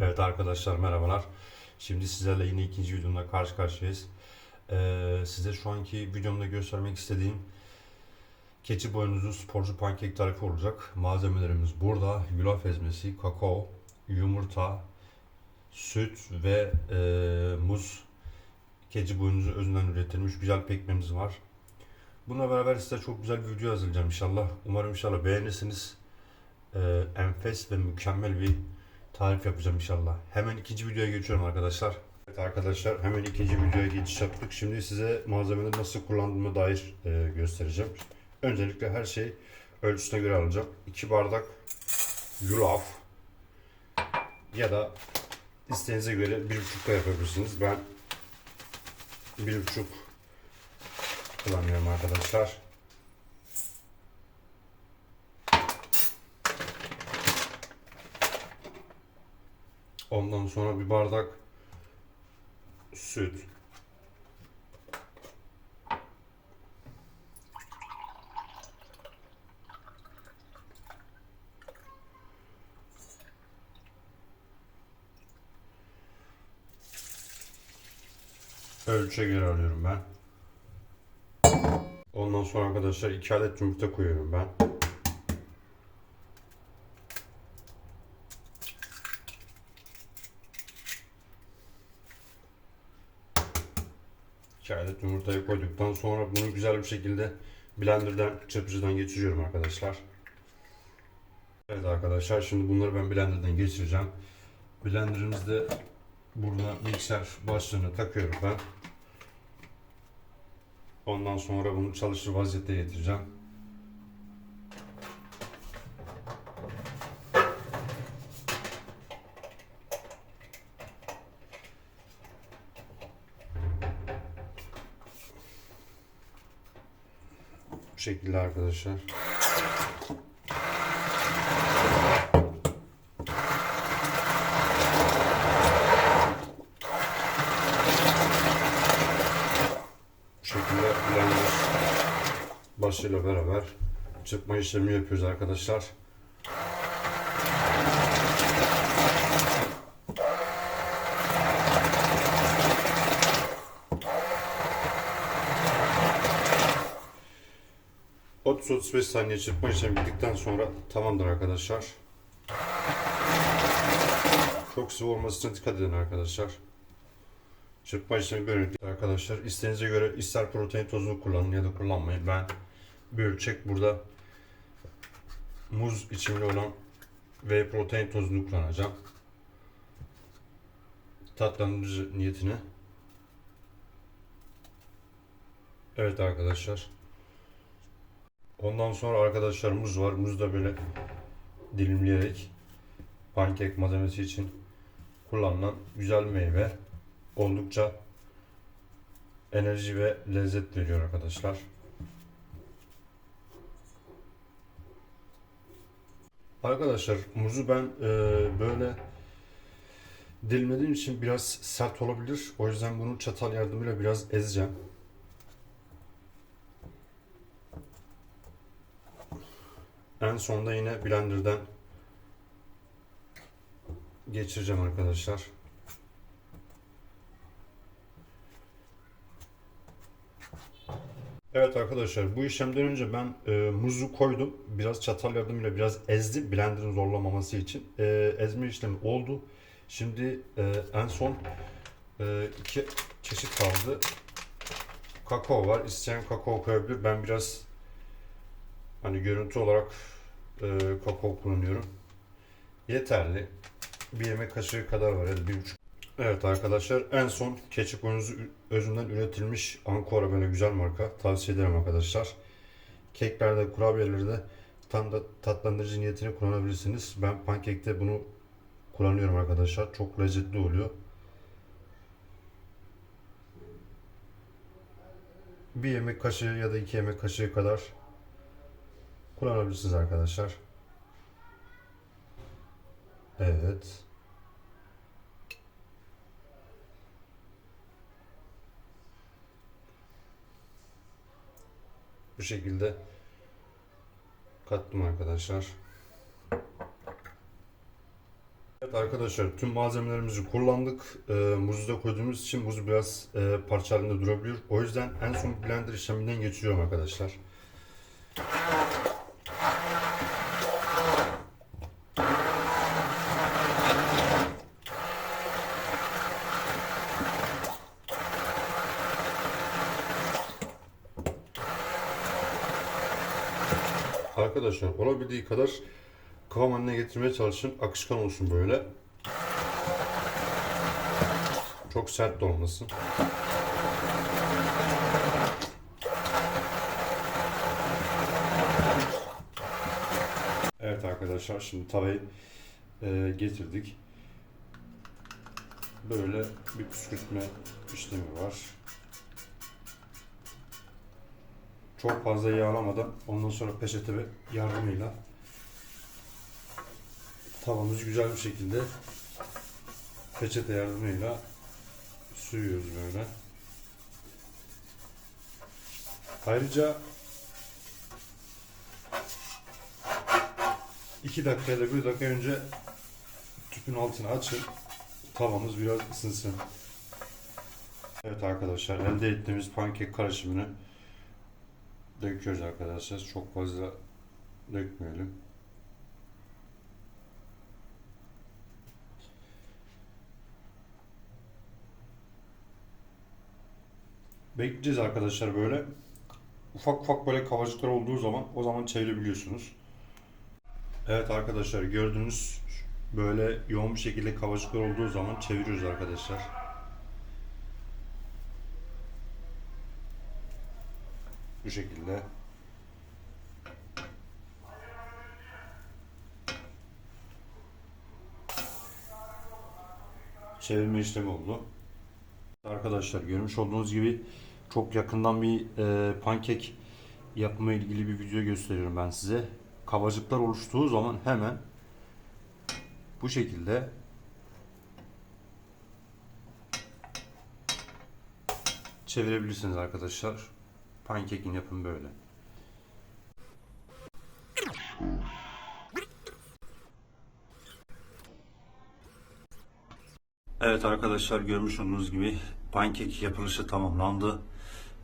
Evet arkadaşlar merhabalar. Şimdi sizlerle yine ikinci videomda karşı karşıyayız. Ee, size şu anki videomda göstermek istediğim keçi boynuzlu sporcu pankek tarifi olacak. Malzemelerimiz burada. Yulaf ezmesi, kakao, yumurta, süt ve e, muz. Keçi boynuzu özünden üretilmiş güzel pekmemiz var. Bununla beraber size çok güzel bir video hazırlayacağım inşallah. Umarım inşallah beğenirsiniz. Ee, enfes ve mükemmel bir tarif yapacağım inşallah. Hemen ikinci videoya geçiyorum arkadaşlar. Evet arkadaşlar hemen ikinci videoya geçiş yaptık. Şimdi size malzemeleri nasıl kullandığıma dair e, göstereceğim. Öncelikle her şey ölçüsüne göre alacağım. 2 bardak yulaf ya da isteğinize göre 1,5 da yapabilirsiniz. Ben 1,5 kullanıyorum arkadaşlar. Ondan sonra bir bardak süt. Ölçüye göre alıyorum ben. Ondan sonra arkadaşlar 2 adet yumurta koyuyorum ben. İki adet yumurtayı koyduktan sonra bunu güzel bir şekilde blenderdan, çırpıcıdan geçiriyorum arkadaşlar. Evet arkadaşlar şimdi bunları ben blenderdan geçireceğim. Blenderımızda burada mikser başlığını takıyorum ben. Ondan sonra bunu çalışır vaziyette getireceğim. Şekilde arkadaşlar. Bu şekilde blender başıyla beraber çırpma işlemi yapıyoruz arkadaşlar. Otuz 35 saniye çırpma işlemi bittikten sonra tamamdır arkadaşlar. Çok sıvı olmasına dikkat edin arkadaşlar. Çırpma işlemi böyle arkadaşlar. İsteğinize göre ister protein tozunu kullanın ya da kullanmayın. Ben bir ölçek burada muz içimli olan ve protein tozunu kullanacağım. Tatlandırıcı niyetine. Evet arkadaşlar. Ondan sonra arkadaşlar muz var. Muz da böyle dilimleyerek pankek malzemesi için kullanılan güzel meyve. Oldukça enerji ve lezzet veriyor arkadaşlar. Arkadaşlar muzu ben e, böyle dilimlediğim için biraz sert olabilir. O yüzden bunu çatal yardımıyla biraz ezeceğim. En sonda yine blenderdan geçireceğim arkadaşlar. Evet arkadaşlar bu işlemden önce ben e, muzu koydum. Biraz çatal yardımıyla biraz ezdim blenderın zorlamaması için. E, ezme işlemi oldu. Şimdi e, en son e, iki çeşit kaldı. Kakao var. İsteyen kakao koyabilir. Ben biraz hani görüntü olarak e, kakao kullanıyorum. Yeterli. Bir yemek kaşığı kadar var. Yani bir buçuk Evet arkadaşlar en son keçi boynuzu özünden üretilmiş Ankara böyle güzel marka. Tavsiye ederim arkadaşlar. Keklerde, kurabiyelerde tam da tatlandırıcı niyetine kullanabilirsiniz. Ben pankekte bunu kullanıyorum arkadaşlar. Çok lezzetli oluyor. Bir yemek kaşığı ya da iki yemek kaşığı kadar kullanabilirsiniz arkadaşlar. Evet. Bu şekilde kattım arkadaşlar. Evet arkadaşlar tüm malzemelerimizi kullandık. Ee, muzu da koyduğumuz için muz biraz e, parça durabiliyor. O yüzden en son blender işleminden geçiriyorum arkadaşlar. Arkadaşlar olabildiği kadar kıvam haline getirmeye çalışın. Akışkan olsun böyle. Çok sert de olmasın. Evet arkadaşlar şimdi tavayı e, getirdik. Böyle bir püskürtme işlemi var. Çok fazla yağlamadan ondan sonra peçete ve yardımıyla tavamızı güzel bir şekilde peçete yardımıyla sürüyoruz böyle. Ayrıca 2 dakika da 1 dakika önce tüpün altını açın. Tavamız biraz ısınsın. Evet arkadaşlar elde ettiğimiz pankek karışımını döküyoruz arkadaşlar. Çok fazla dökmeyelim. Bekleyeceğiz arkadaşlar böyle. Ufak ufak böyle kavacıklar olduğu zaman o zaman çevirebiliyorsunuz. Evet arkadaşlar gördüğünüz böyle yoğun bir şekilde kavacıklar olduğu zaman çeviriyoruz arkadaşlar. Bu şekilde. Çevirme işlemi oldu. Arkadaşlar görmüş olduğunuz gibi çok yakından bir e, pankek yapma ilgili bir video gösteriyorum ben size. Kavacıklar oluştuğu zaman hemen bu şekilde çevirebilirsiniz arkadaşlar. Pankekin yapın böyle. Evet arkadaşlar görmüş olduğunuz gibi pankek yapılışı tamamlandı.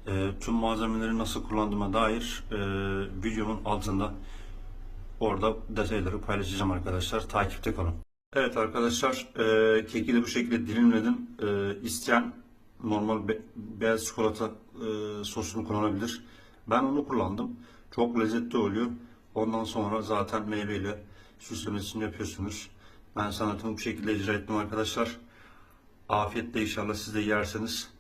Ee, tüm malzemeleri nasıl kullandığıma dair e, videomun altında orada detayları paylaşacağım arkadaşlar. Takipte kalın. Evet arkadaşlar e, keki de bu şekilde dilimledim. E, isteyen normal be- beyaz çikolata e, sosunu kullanabilir. Ben onu kullandım. Çok lezzetli oluyor. Ondan sonra zaten meyveyle süslemesini yapıyorsunuz. Ben sanatımı bu şekilde icra ettim arkadaşlar. Afiyetle inşallah siz de yerseniz